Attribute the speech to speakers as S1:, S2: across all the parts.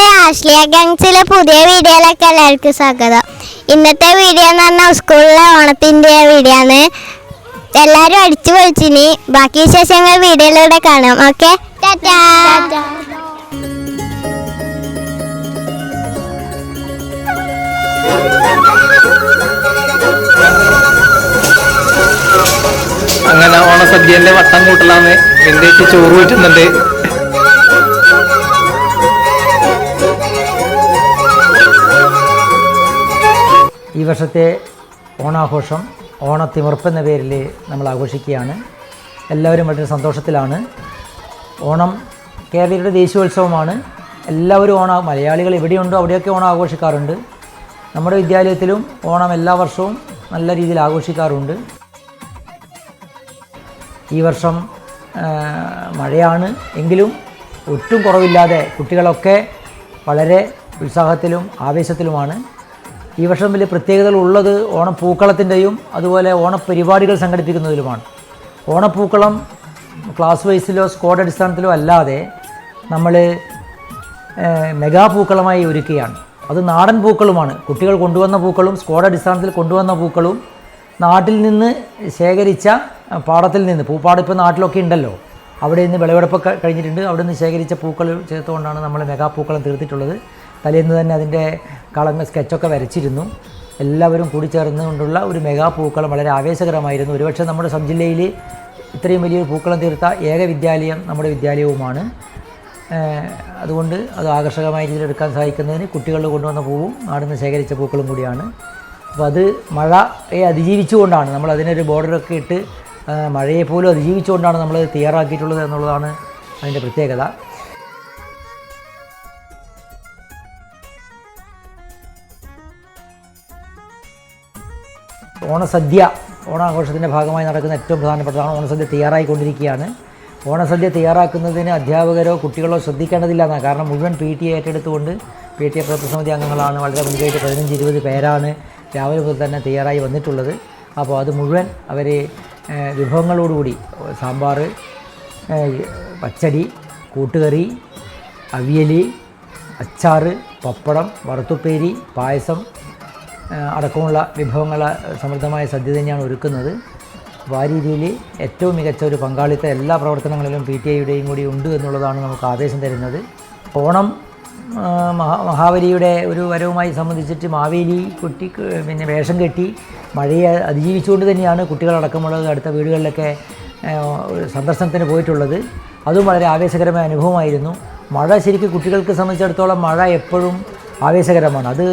S1: പ്രിയപ്പെട്ടവരെ ആശ്ലിയ ഗാങ്സിലെ പുതിയ വീഡിയോയിലേക്ക് എല്ലാവർക്കും സ്വാഗതം. ഇന്നത്തെ വീഡിയോ എന്ന് പറഞ്ഞാൽ സ്കൂളിലെ ഓണത്തിന്റെ വീഡിയോ ആണ് എല്ലാവരും അടിച്ചു പൊളിച്ചിനി ബാക്കി വിശേഷങ്ങൾ വീഡിയോയിലൂടെ കാണാം. ഓക്കെ? ടാറ്റാ.
S2: അങ്ങനെ ഓണസദ്യന്റെ വട്ടം കൂട്ടലാണ്. എന്തേക്ക് ചോറ് പറ്റുന്നുണ്ട്
S3: ഈ വർഷത്തെ ഓണാഘോഷം ഓണത്തിമുറപ്പ് എന്ന പേരിൽ നമ്മൾ ആഘോഷിക്കുകയാണ്. എല്ലാവരും വളരെ സന്തോഷത്തിലാണ്. ഓണം കേരളീയരുടെ ദേശീയോത്സവമാണ്. എല്ലാവരും ഓണം മലയാളികൾ എവിടെയുണ്ടോ അവിടെയൊക്കെ ഓണം ആഘോഷിക്കാറുണ്ട്. നമ്മുടെ വിദ്യാലയത്തിലും ഓണം എല്ലാ വർഷവും നല്ല രീതിയിൽ ആഘോഷിക്കാറുണ്ട്. ഈ വർഷം മഴയാണ് എങ്കിലും ഒട്ടും കുറവില്ലാതെ കുട്ടികളൊക്കെ വളരെ ഉത്സാഹത്തിലും ആവേശത്തിലുമാണ്. ഈ വർഷം വലിയ പ്രത്യേകതകൾ ഉള്ളത് ഓണപ്പൂക്കളത്തിന്റെയും അതുപോലെ ഓണപരിപാടികൾ സംഘടിപ്പിക്കുന്നതിലുമാണ്. ഓണപ്പൂക്കളം ക്ലാസ് വൈസിലോ സ്ക്വാഡ് അടിസ്ഥാനത്തിലോ അല്ലാതെ നമ്മൾ മെഗാ പൂക്കളമായി ഒരുക്കുകയാണ്. അത് നാടൻ പൂക്കളുമാണ്. കുട്ടികൾ കൊണ്ടുവന്ന പൂക്കളും സ്ക്വാഡ് അടിസ്ഥാനത്തിൽ കൊണ്ടുവന്ന പൂക്കളും നാട്ടിൽ നിന്ന് ശേഖരിച്ച പാടത്തിൽ നിന്ന് പൂപ്പാട് ഇപ്പോൾ നാട്ടിലൊക്കെ ഉണ്ടല്ലോ. അവിടെ നിന്ന് വിളവെടുപ്പൊക്കെ കഴിഞ്ഞിട്ടുണ്ട്. അവിടെ നിന്ന് ശേഖരിച്ച പൂക്കൾ ചേർത്തുകൊണ്ടാണ് നമ്മൾ മെഗാ പൂക്കളം തീർത്തിട്ടുള്ളത്. തലേന്ന് തന്നെ അതിന്റെ കളങ്ങൾ സ്കെച്ചൊക്കെ വരച്ചിരുന്നു. എല്ലാവരും കൂടി ചേർന്നുകൊണ്ടുള്ള ഒരു മെഗാ പൂക്കളം വളരെ ആവേശകരമായിരുന്നു. ഒരുപക്ഷെ നമ്മുടെ ജില്ലയിൽ ഇത്രയും വലിയൊരു പൂക്കളം തീർത്ത ഏക വിദ്യാലയം നമ്മുടെ വിദ്യാലയവുമാണ്. അതുകൊണ്ട് അത് ആകർഷകമായ രീതിയിൽ എടുക്കാൻ സഹായിക്കുന്നതിന് കുട്ടികൾ കൊണ്ടുവന്ന പൂവും നാടിൽ ശേഖരിച്ച പൂക്കളും കൂടിയാണ്. അപ്പോൾ അത് മഴയെ അതിജീവിച്ചുകൊണ്ടാണ് നമ്മൾ അതിനൊരു ബോർഡറൊക്കെ ഇട്ട് മഴയെ പോലും അതിജീവിച്ചുകൊണ്ടാണ് നമ്മൾ തയ്യാറാക്കിയിട്ടുള്ളത് എന്നുള്ളതാണ് അതിന്റെ പ്രത്യേകത. ഓണസദ്യ ഓണാഘോഷത്തിന്റെ ഭാഗമായി നടക്കുന്ന ഏറ്റവും പ്രധാനപ്പെട്ടതാണ് ഓണസദ്യ തയ്യാറായിക്കൊണ്ടിരിക്കുകയാണ്. ഓണസദ്യ തയ്യാറാക്കുന്നതിന് അധ്യാപകരോ കുട്ടികളോ ശ്രദ്ധിക്കേണ്ടതില്ല എന്നാണ്. കാരണം മുഴുവൻ പി ടി എ ഏറ്റെടുത്തുകൊണ്ട് പി ടി എ പ്രവർത്തസമിതി അംഗങ്ങളാണ്. വളരെ മുൻകൈയിട്ട് പതിനഞ്ച് ഇരുപത് പേരാണ് രാവിലെ മുതൽ തന്നെ തയ്യാറായി വന്നിട്ടുള്ളത്. അപ്പോൾ അത് മുഴുവൻ അവർ വിഭവങ്ങളോടുകൂടി സാമ്പാർ പച്ചടി കൂട്ടുകറി അവിയൽ അച്ചാറ് പപ്പടം വറുത്തുപ്പേരി പായസം അടക്കമുള്ള വിഭവങ്ങൾ സമൃദ്ധമായ സദ്യ തന്നെയാണ് ഒരുക്കുന്നത്. അപ്പോൾ ആ രീതിയിൽ ഏറ്റവും മികച്ച ഒരു പങ്കാളിത്ത എല്ലാ പ്രവർത്തനങ്ങളിലും പി ടി ഐയുടെയും കൂടി ഉണ്ട് എന്നുള്ളതാണ് നമുക്ക് ആവേശം തരുന്നത്. ഓണം മഹാ മഹാബലിയുടെ ഒരു വരവുമായി സംബന്ധിച്ചിട്ട് മാവേലി കുട്ടി പിന്നെ വേഷം കെട്ടി മഴയെ അതിജീവിച്ചുകൊണ്ട് തന്നെയാണ് കുട്ടികളടക്കമുള്ളത് അടുത്ത വീടുകളിലൊക്കെ സന്ദർശനത്തിന് പോയിട്ടുള്ളത്. അതും വളരെ ആവേശകരമായ അനുഭവമായിരുന്നു. മഴ ശരിക്കും കുട്ടികൾക്ക് സംബന്ധിച്ചിടത്തോളം മഴ എപ്പോഴും ആവേശകരമാണ്. അത്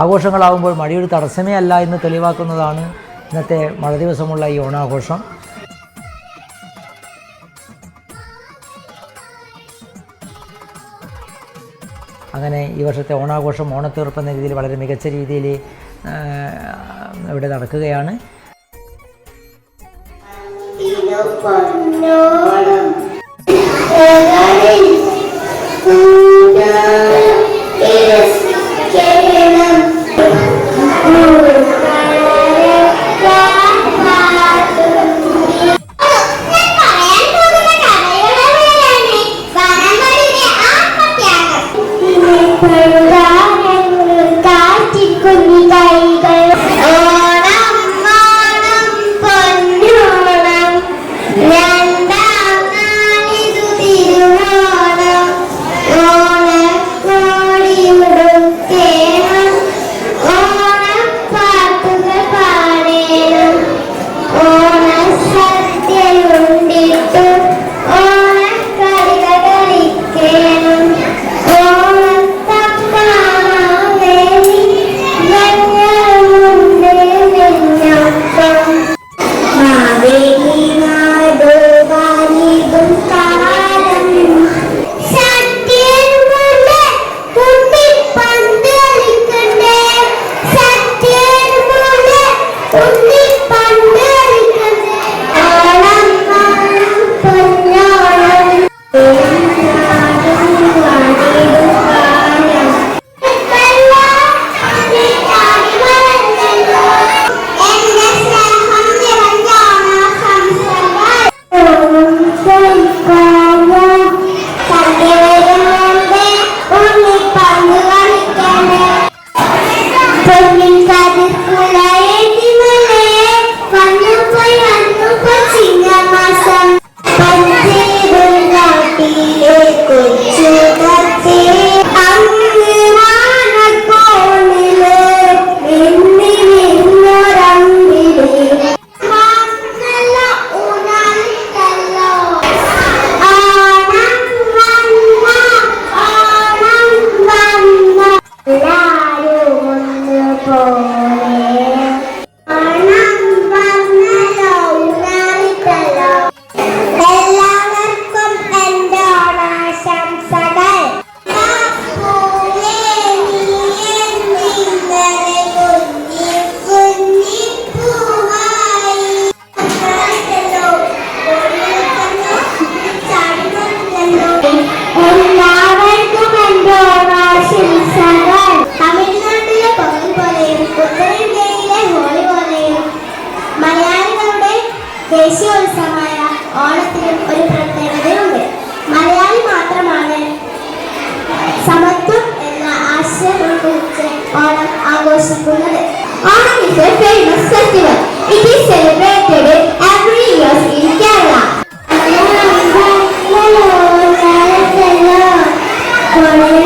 S3: ആഘോഷങ്ങളാകുമ്പോൾ മഴയൊരു തടസ്സമേ അല്ല എന്ന് തെളിവാക്കുന്നതാണ് ഇന്നത്തെ മഴ ദിവസമുള്ള ഈ ഓണാഘോഷം. അങ്ങനെ ഈ വർഷത്തെ ഓണാഘോഷം ഓണത്തീർപ്പ് എന്ന രീതിയിൽ വളരെ മികച്ച രീതിയിൽ ഇവിടെ നടക്കുകയാണ്.
S1: Thank you. ഓണം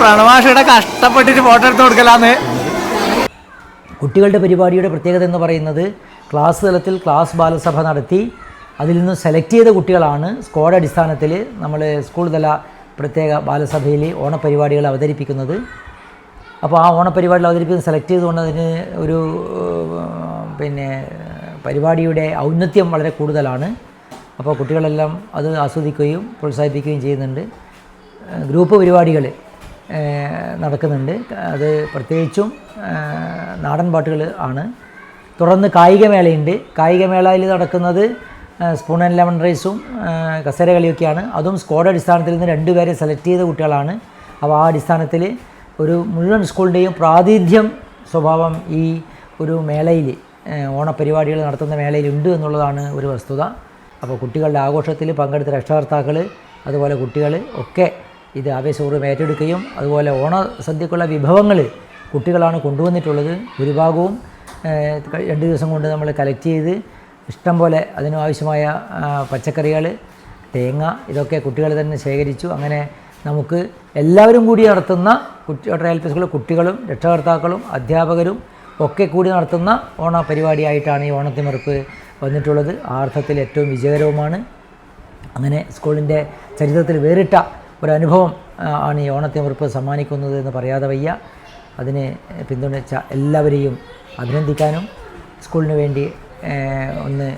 S2: പ്രണവാഷയുടെ കഷ്ടപ്പെട്ടിട്ട് ഫോട്ടോ എടുത്ത് കൊടുക്കലാന്ന്.
S3: കുട്ടികളുടെ പരിപാടിയുടെ പ്രത്യേകത എന്ന് പറയുന്നത് ക്ലാസ് തലത്തിൽ ക്ലാസ് ബാലസഭ നടത്തി അതിൽ നിന്ന് സെലക്ട് ചെയ്ത കുട്ടികളാണ് സ്ക്വാഡ് അടിസ്ഥാനത്തിൽ നമ്മൾ സ്കൂൾ തല പ്രത്യേക ബാലസഭയിൽ ഓണപരിപാടികൾ അവതരിപ്പിക്കുന്നത്. അപ്പോൾ ആ ഓണപരിപാടികൾ അവതരിപ്പിക്കുന്നത് സെലക്ട് ചെയ്തുകൊണ്ട് അതിന് ഒരു പിന്നെ പരിപാടിയുടെ ഔന്നത്യം വളരെ കൂടുതലാണ്. അപ്പോൾ കുട്ടികളെല്ലാം അത് ആസ്വദിക്കുകയും പ്രോത്സാഹിപ്പിക്കുകയും ചെയ്യുന്നുണ്ട്. ഗ്രൂപ്പ് പരിപാടികൾ നടക്കുന്നുണ്ട്. അത് പ്രത്യേകിച്ചും നാടൻ പാട്ടുകൾ ആണ്. തുടർന്ന് കായികമേളയുണ്ട്. കായികമേളയിൽ നടക്കുന്നത് സ്പൂൺ ആൻഡ് ലെമൺ റൈസും കസേര കളിയൊക്കെയാണ്. അതും സ്കോഡ് അടിസ്ഥാനത്തിൽ നിന്ന് രണ്ടുപേരെ സെലക്ട് ചെയ്ത കുട്ടികളാണ്. അപ്പോൾ ആ അടിസ്ഥാനത്തിൽ ഒരു മുഴുവൻ സ്കൂളിന്റെയും പ്രാതിനിധ്യം സ്വഭാവം ഈ ഒരു മേളയിൽ ഓണപരിപാടികൾ നടത്തുന്ന മേളയിലുണ്ട് എന്നുള്ളതാണ് ഒരു വസ്തുത. അപ്പോൾ കുട്ടികളുടെ ആഘോഷത്തിൽ പങ്കെടുത്ത രക്ഷകർത്താക്കൾ അതുപോലെ കുട്ടികൾ ഒക്കെ ഇത് ആവേശപൂർവം ഏറ്റെടുക്കുകയും അതുപോലെ ഓണ സദ്യക്കുള്ള വിഭവങ്ങൾ കുട്ടികളാണ് കൊണ്ടുവന്നിട്ടുള്ളത്. ഭൂരിഭാഗവും രണ്ട് ദിവസം കൊണ്ട് നമ്മൾ കളക്ട് ചെയ്ത് ഇഷ്ടം പോലെ അതിനു ആവശ്യമായ പച്ചക്കറികൾ തേങ്ങ ഇതൊക്കെ കുട്ടികൾ തന്നെ ശേഖരിച്ചു. അങ്ങനെ നമുക്ക് എല്ലാവരും കൂടി നടത്തുന്ന കുട്ടി ട്രയൽ സ്കൂളിലെ കുട്ടികളും രക്ഷകർത്താക്കളും അധ്യാപകരും ഒക്കെ കൂടി നടത്തുന്ന ഓണ പരിപാടിയായിട്ടാണ് ഈ ഓണത്തിമറുപ്പ് വന്നിട്ടുള്ളത്. ആ അർത്ഥത്തിൽ ഏറ്റവും വിജയകരവുമാണ്. അങ്ങനെ സ്കൂളിന്റെ ചരിത്രത്തിൽ വേറിട്ട ഒരനുഭവം ആണ് ഈ ഓണത്തെ കുറിപ്പ് സമ്മാനിക്കുന്നത് എന്ന് പറയാതെ വയ്യ അതിനെ പിന്തുണച്ച എല്ലാവരെയും അഭിനന്ദിക്കാനും സ്കൂളിന് വേണ്ടി ഒന്ന്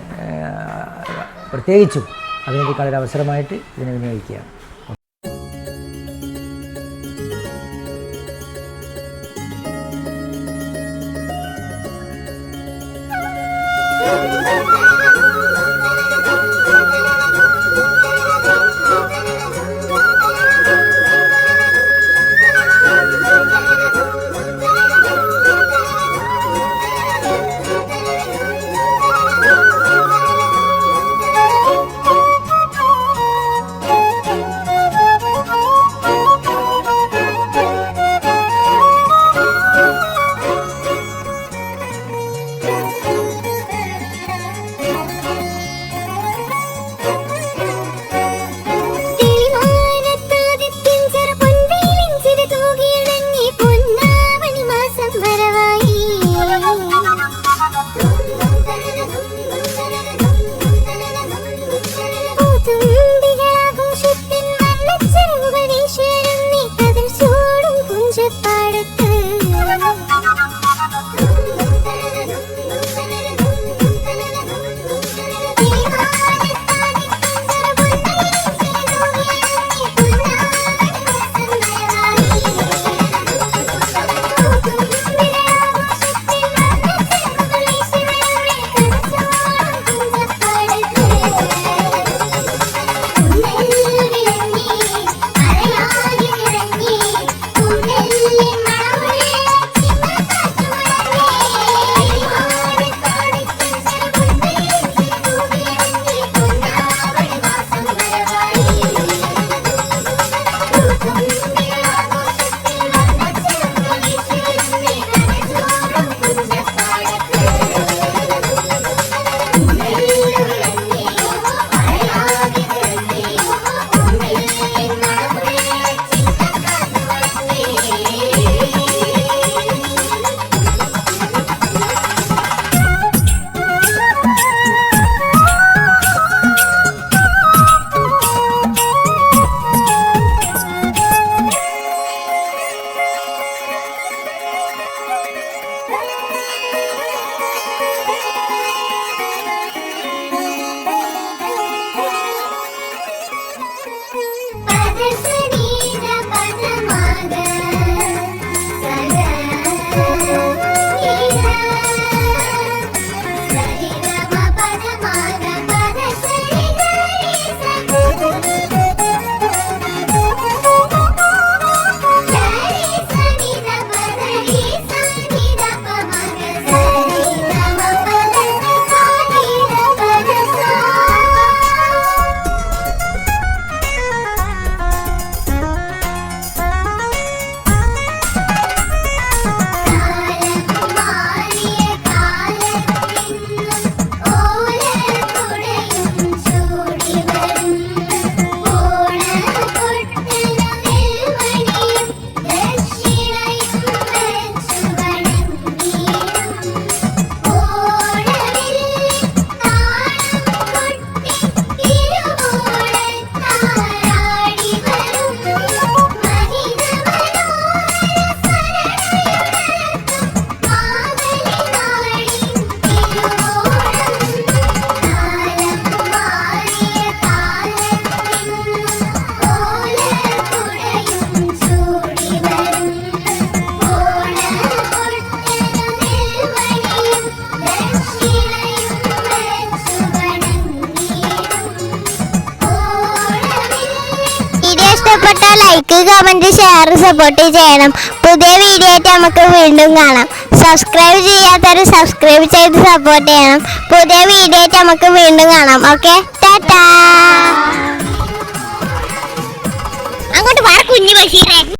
S3: പ്രത്യേകിച്ചും അഭിനന്ദിക്കാനൊരു അവസരമായിട്ട് ഇതിനെ വിനിയോഗിക്കുകയാണ്
S1: Thank you. Comment share support ചെയ്യണം. പുതിയ വീഡിയോ ആയിട്ട് നമുക്ക് വീണ്ടും കാണാം. സബ്സ്ക്രൈബ് ചെയ്യാത്തവർ സബ്സ്ക്രൈബ് ചെയ്ത് സപ്പോർട്ട് ചെയ്യണം. പുതിയ വീഡിയോ ആയിട്ട് നമുക്ക് വീണ്ടും കാണാം. ഓക്കെ ടാറ്റാ